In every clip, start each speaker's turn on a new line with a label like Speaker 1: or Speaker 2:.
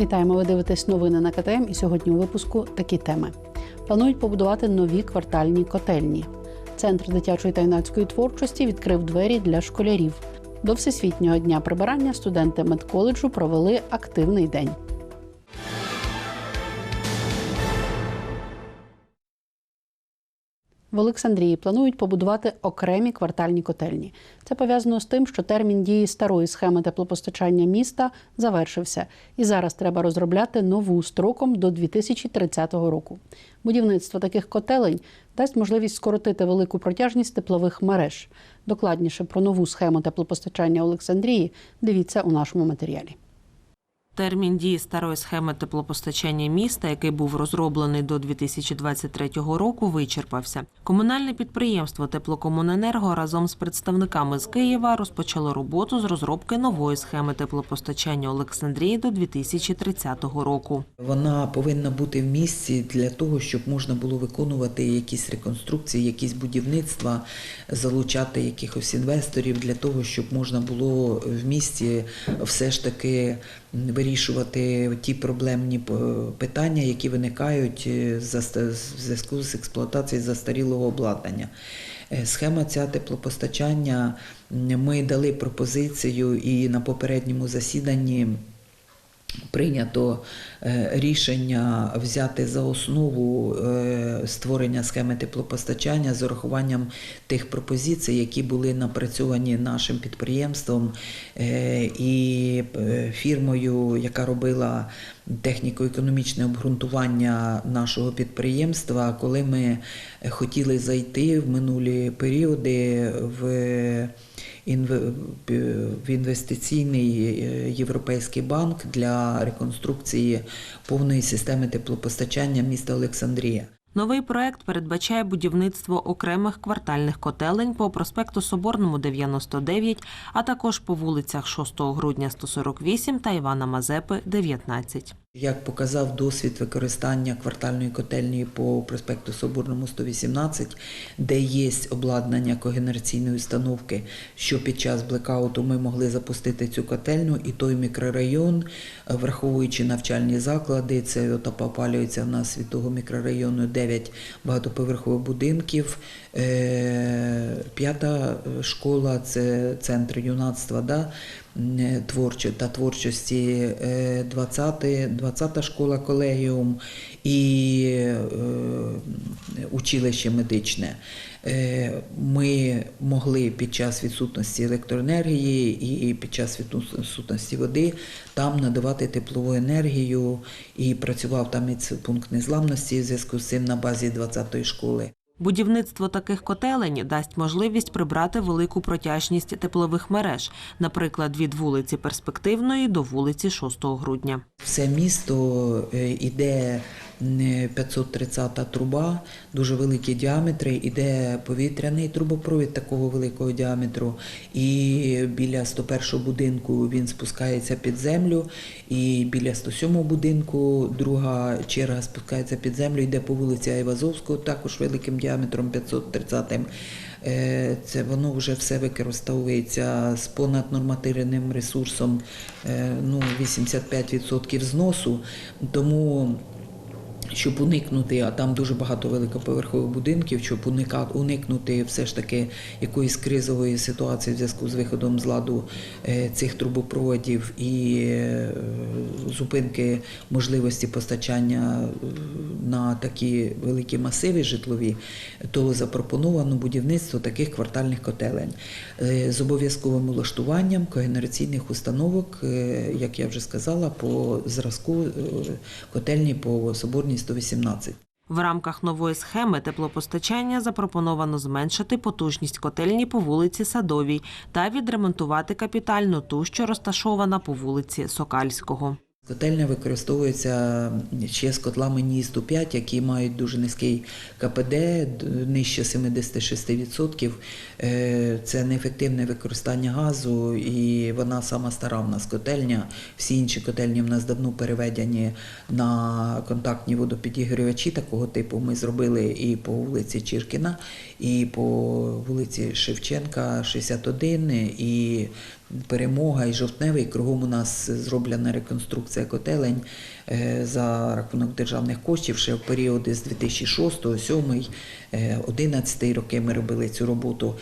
Speaker 1: Вітаємо! Ви дивитесь новини на КТМ. І сьогодні у випуску такі теми: планують побудувати нові квартальні котельні. Центр дитячої та юнацької творчості відкрив двері для школярів. До всесвітнього дня прибирання студенти медколеджу провели активний день. В Олександрії планують побудувати окремі квартальні котельні. Це пов'язано з тим, що термін дії старої схеми теплопостачання міста завершився, і зараз треба розробляти нову строком до 2030 року. Будівництво таких котелень дасть можливість скоротити велику протяжність теплових мереж. Докладніше про нову схему теплопостачання Олександрії дивіться у нашому матеріалі.
Speaker 2: Термін дії старої схеми теплопостачання міста, який був розроблений до 2023 року, вичерпався. Комунальне підприємство Теплокомуненерго разом з представниками з Києва розпочало роботу з розробки нової схеми теплопостачання Олександрії до 2030 року.
Speaker 3: Вона повинна бути в місці для того, щоб можна було виконувати якісь реконструкції, якісь будівництва, залучати якихось інвесторів для того, щоб можна було в місті все ж таки вирішувати ті проблемні п- питання, які виникають е, в зв'язку з експлуатацією застарілого обладнання. Е, Схема ця теплопостачання ми дали пропозицію і на попередньому засіданні. Прийнято е, рішення взяти за основу е, створення схеми теплопостачання з урахуванням тих пропозицій, які були напрацьовані нашим підприємством е, і фірмою, яка робила техніко-економічне обґрунтування нашого підприємства, коли ми хотіли зайти в минулі періоди в в інвестиційний е, європейський банк для реконструкції повної системи теплопостачання міста Олександрія.
Speaker 2: Новий проект передбачає будівництво окремих квартальних котелень по проспекту Соборному 99, а також по вулицях 6 грудня 148 та Івана Мазепи 19.
Speaker 3: Як показав досвід використання квартальної котельні по проспекту Соборному 118, де є обладнання когенераційної установки, що під час блекауту ми могли запустити цю котельну, і той мікрорайон, враховуючи навчальні заклади, це от опалюється в нас від мікрорайону 9 багатоповерхових будинків. Е, П'ята школа це центр юнацтва. Да? Творчо та творчості е, 20, 20 школа колегіум і е, училище медичне. Е, Ми могли під час відсутності електроенергії і під час відсутності води там надавати теплову енергію і працював там і пункт незламності в зв'язку з цим на базі 20-ї школи.
Speaker 2: Будівництво таких котелень дасть можливість прибрати велику протяжність теплових мереж, наприклад, від вулиці Перспективної до вулиці 6 грудня.
Speaker 3: Все місто е, іде 530 труба, дуже великі діаметри, іде повітряний трубопровід такого великого діаметру. І біля 101 будинку він спускається під землю, і біля 107 будинку друга черга спускається під землю, йде по вулиці Айвазовського, також великим діаметром 530 Е, Це воно вже все використовується з понаднормативним ресурсом е, ну, 85% зносу. Тому щоб уникнути, а там дуже багато великоповерхових будинків, щоб уникнути все ж таки якоїсь кризової ситуації в зв'язку з виходом з ладу е, цих трубопроводів і е, зупинки можливості постачання е, на такі великі масиви житлові, то запропоновано будівництво таких квартальних котелень. З обов'язковим улаштуванням когенераційних установок, як я вже сказала, по зразку котельні по Соборній 118.
Speaker 2: В рамках нової схеми теплопостачання запропоновано зменшити потужність котельні по вулиці Садовій та відремонтувати капітально ту, що розташована по вулиці Сокальського.
Speaker 3: Котельня використовується ще з котлами НІСТу 5, які мають дуже низький КПД, нижче 76%. Е, Це неефективне використання газу, і вона сама стара в нас котельня. Всі інші котельні в нас давно переведені на контактні водопідігрівачі такого типу. Ми зробили і по вулиці Чіркіна, і по вулиці Шевченка, 61, і перемога і жовтневий. Кругом у нас зроблена реконструкція котелень е, за рахунок державних коштів. Ще в періоди з 2006, 2007, 2011 роки ми робили цю роботу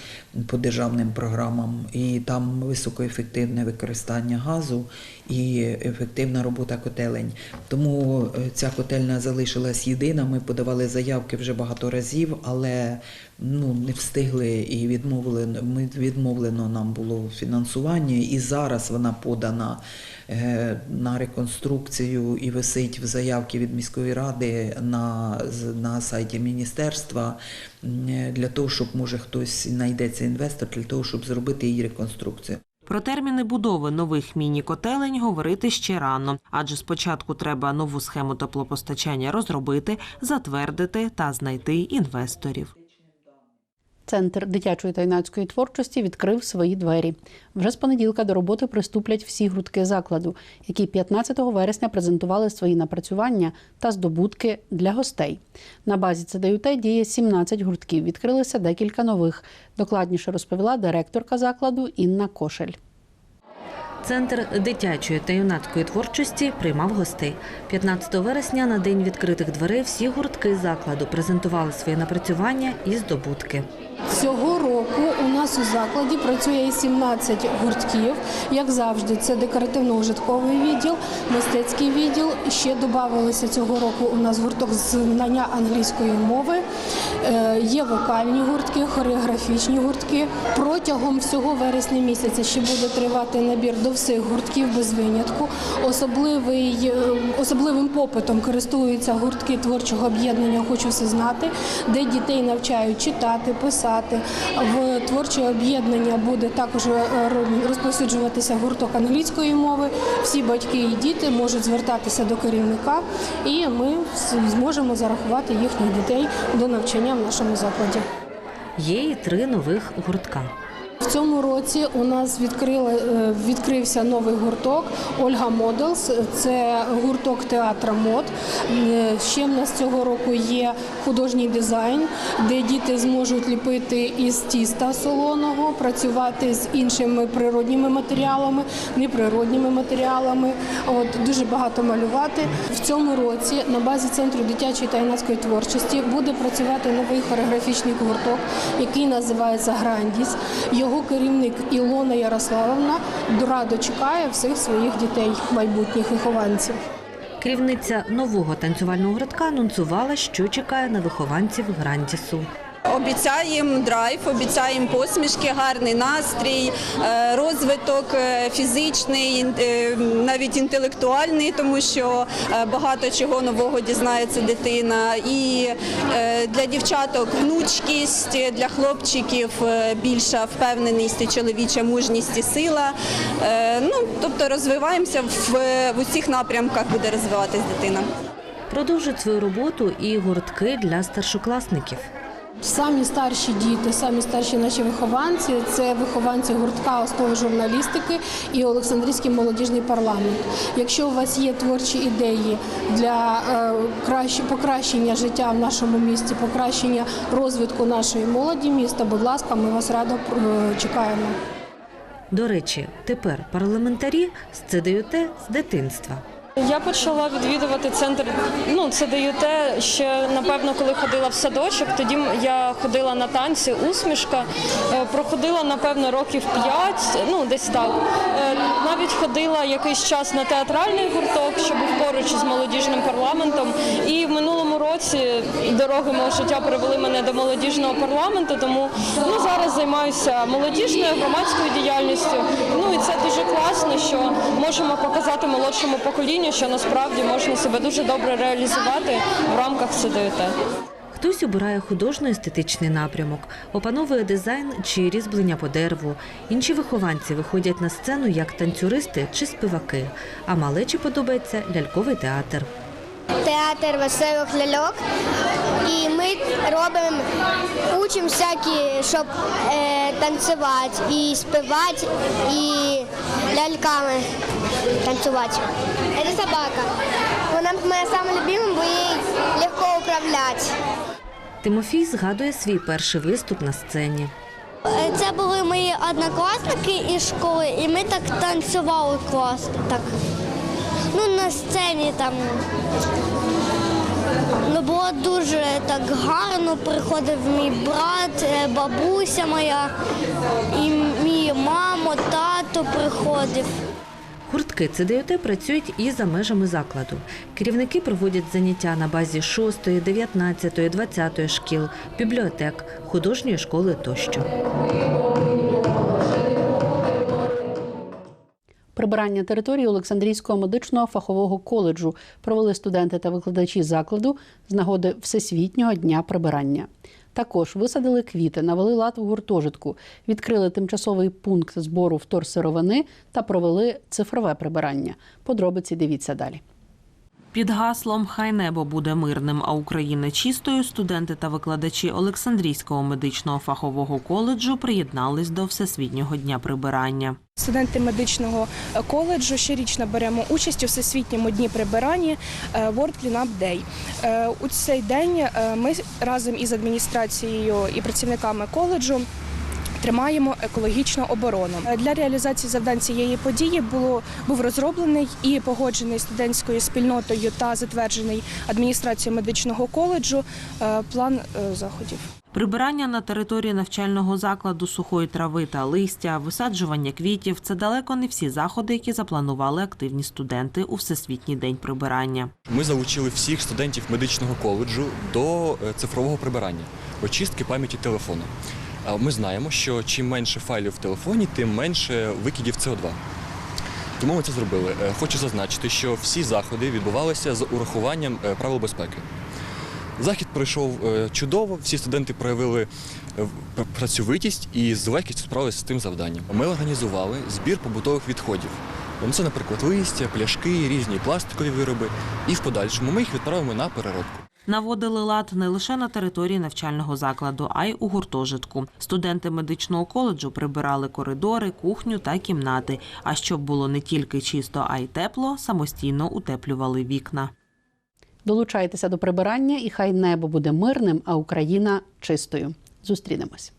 Speaker 3: по державним програмам. І там високоефективне використання газу і ефективна робота котелень. Тому е, ця котельня залишилась єдина. Ми подавали заявки вже багато разів, але ну, не встигли і відмовили. Ми відмовлено нам було в фінансуванні, і зараз вона подана е, на реконструкцію і висить в заявці від міської ради на, на сайті міністерства для того, щоб може хтось знайдеться інвестор для того, щоб зробити її реконструкцію.
Speaker 2: Про терміни будови нових міні-котелень говорити ще рано, адже спочатку треба нову схему теплопостачання розробити, затвердити та знайти інвесторів.
Speaker 1: Центр дитячої та юнацької творчості відкрив свої двері. Вже з понеділка до роботи приступлять всі грудки закладу, які 15 вересня презентували свої напрацювання та здобутки для гостей. На базі ЦДЮТ діє 17 гуртків. Відкрилися декілька нових. Докладніше розповіла директорка закладу Інна Кошель.
Speaker 4: Центр дитячої та юнацької творчості приймав гостей. 15 вересня на день відкритих дверей всі гуртки закладу презентували свої напрацювання і здобутки.
Speaker 5: Цього року у нас у закладі працює 17 гуртків. Як завжди, це декоративно-ужитковий відділ, мистецький відділ. Ще додавалися цього року у нас гурток з знання англійської мови. Е, Є вокальні гуртки, хореографічні гуртки. Протягом всього вересня місяця ще буде тривати набір до всіх гуртків без винятку. Особливий, е, особливим попитом користуються гуртки творчого об'єднання Хочу все знати, де дітей навчають читати, писати. В творче об'єднання буде також е, ро- розповсюджуватися гурток англійської мови. Всі батьки і діти можуть звертатися до керівника, і ми зможемо зарахувати їхніх дітей до навчання в нашому закладі.
Speaker 4: Є і три нових гуртка.
Speaker 5: В цьому році у нас відкрили, е, відкрився новий гурток Ольга Моделс. Це гурток театра мод. Е, Ще в нас цього року є художній дизайн, де діти зможуть ліпити із тіста солоного, працювати з іншими природніми матеріалами, неприродніми матеріалами. От дуже багато малювати. В цьому році на базі центру дитячої та юнацької творчості буде працювати новий хореографічний гурток, який називається Грандіс. Його керівник Ілона Ярославовна радо чекає всіх своїх дітей, майбутніх вихованців.
Speaker 4: Керівниця нового танцювального гуртка анонсувала, що чекає на вихованців Грандісу.
Speaker 6: Обіцяємо драйв, обіцяємо посмішки, гарний настрій, е, розвиток е, фізичний, е, навіть інтелектуальний, тому що багато чого нового дізнається дитина. І для дівчаток гнучкість, для хлопчиків більша впевненість, і чоловіча мужність і сила. Ну, тобто розвиваємося в, в усіх напрямках, буде розвиватись дитина.
Speaker 4: Продовжують свою роботу і гуртки для старшокласників.
Speaker 5: Самі старші діти, самі старші наші вихованці це вихованці гуртка основи журналістики і Олександрійський молодіжний парламент. Якщо у вас є творчі ідеї для е, покращення життя в нашому місті, покращення розвитку нашої молоді міста, будь ласка, ми вас радо е, чекаємо.
Speaker 4: До речі, тепер парламентарі з ЦДЮТ з дитинства.
Speaker 7: Я почала відвідувати центр. Ну це даю те, ще напевно, коли ходила в садочок. Тоді я ходила на танці, усмішка. Е, Проходила напевно років п'ять, ну десь так. Е, Навіть ходила якийсь час на театральний гурток, що був поруч із молодіжним парламентом. І в минулому році дороги мого життя привели мене до молодіжного парламенту. Тому ну зараз займаюся молодіжною громадською діяльністю. Ну і це дуже класно, що можемо показати молодшому поколінню, що насправді можна себе дуже добре реалізувати в рамках СДТ.
Speaker 4: Хтось обирає художньо-естетичний напрямок, опановує дизайн чи різьблення по дереву. Інші вихованці виходять на сцену як танцюристи чи співаки. А малечі подобається ляльковий театр.
Speaker 8: Театр веселих ляльок. І ми робимо, учимо всякі, щоб е, танцювати, і співати, і ляльками танцювати. Це собака. Вона моя сама бо їй легко управляти.
Speaker 4: Тимофій згадує свій перший виступ на сцені.
Speaker 8: Е, Це були мої однокласники із школи, і ми так танцювали класно. Так. Ну, на сцені там. Ну, було дуже так гарно. Приходив мій брат, е, бабуся моя, і мій мамо, тато приходив.
Speaker 4: Гуртки ЦДЮТ працюють і за межами закладу. Керівники проводять заняття на базі 6, 19, 20 шкіл, бібліотек, художньої школи тощо.
Speaker 1: Прибирання території Олександрійського медичного фахового коледжу провели студенти та викладачі закладу з нагоди Всесвітнього дня прибирання. Також висадили квіти, навели лад в гуртожитку, відкрили тимчасовий пункт збору вторсировини та провели цифрове прибирання. Подробиці дивіться далі.
Speaker 2: Під гаслом Хай небо буде мирним, а Україна чистою студенти та викладачі Олександрійського медичного фахового коледжу приєднались до Всесвітнього дня прибирання.
Speaker 9: Студенти медичного коледжу щорічно беремо участь у всесвітньому дні прибирання е, World Cleanup Day. Е, У цей день е, ми разом із адміністрацією і працівниками коледжу. Тримаємо екологічну оборону для реалізації завдань цієї події було був розроблений і погоджений студентською спільнотою та затверджений адміністрацією медичного коледжу е, план е, заходів.
Speaker 2: Прибирання на території навчального закладу сухої трави та листя, висаджування квітів це далеко не всі заходи, які запланували активні студенти у Всесвітній день прибирання.
Speaker 10: Ми залучили всіх студентів медичного коледжу до е, цифрового прибирання, очистки пам'яті телефону. Ми знаємо, що чим менше файлів в телефоні, тим менше викидів СО2. Тому ми це зробили. Е, Хочу зазначити, що всі заходи відбувалися з урахуванням е, правил безпеки. Захід пройшов е, чудово, всі студенти проявили працьовитість і з легкістю справилися з тим завданням. Ми організували збір побутових відходів. Це, наприклад, листя, пляшки, різні пластикові вироби. І в подальшому ми їх відправимо на переробку.
Speaker 2: Наводили лад не лише на території навчального закладу, а й у гуртожитку. Студенти медичного коледжу прибирали коридори, кухню та кімнати. А щоб було не тільки чисто, а й тепло, самостійно утеплювали вікна.
Speaker 1: Долучайтеся до прибирання, і хай небо буде мирним, а Україна чистою. Зустрінемось.